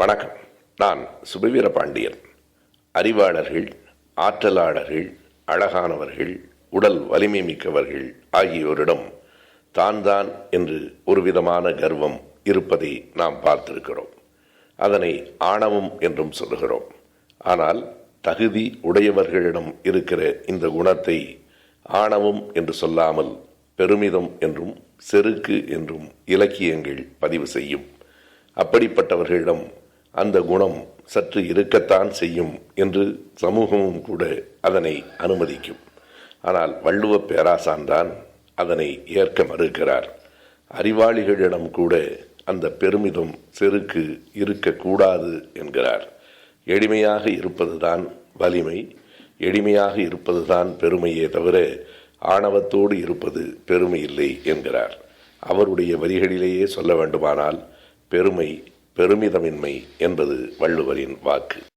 வணக்கம். நான் சுபவீர பாண்டியன் அறிவாளர்கள் ஆற்றலாளர்கள் அழகானவர்கள் உடல் வலிமை மிக்கவர்கள் ஆகியோரிடம் தான் தான் என்று ஒரு விதமான கர்வம் இருப்பதை நாம் பார்த்திருக்கிறோம். அதனை ஆணவம் என்றும் சொல்கிறோம் ஆனால் தகுதி உடையவர்களிடம் இருக்கிற இந்த குணத்தை ஆணவம் என்று சொல்லாமல் பெருமிதம் என்றும் செருக்கு என்றும் இலக்கியங்கள் பதிவு செய்யும். அப்படிப்பட்டவர்களிடம் அந்த குணம் சற்று இருக்கத்தான் செய்யும் என்று சமூகமும் கூட அதனை அனுமதிக்கும். ஆனால் வள்ளுவ பேராசான் தான் அதனை ஏற்க மறுக்கிறார். அறிவாளிகளிடம் கூட அந்த பெருமிதம் செருக்கு இருக்கக்கூடாது என்கிறார். எளிமையாக இருப்பதுதான் வலிமை எளிமையாக இருப்பதுதான் பெருமையே தவிர ஆணவத்தோடு இருப்பது பெருமை இல்லை என்கிறார். அவருடைய வரிகளிலேயே சொல்ல வேண்டுமானால் பெருமை பெருமிதமின்மை என்பது வள்ளுவரின் வாக்கு.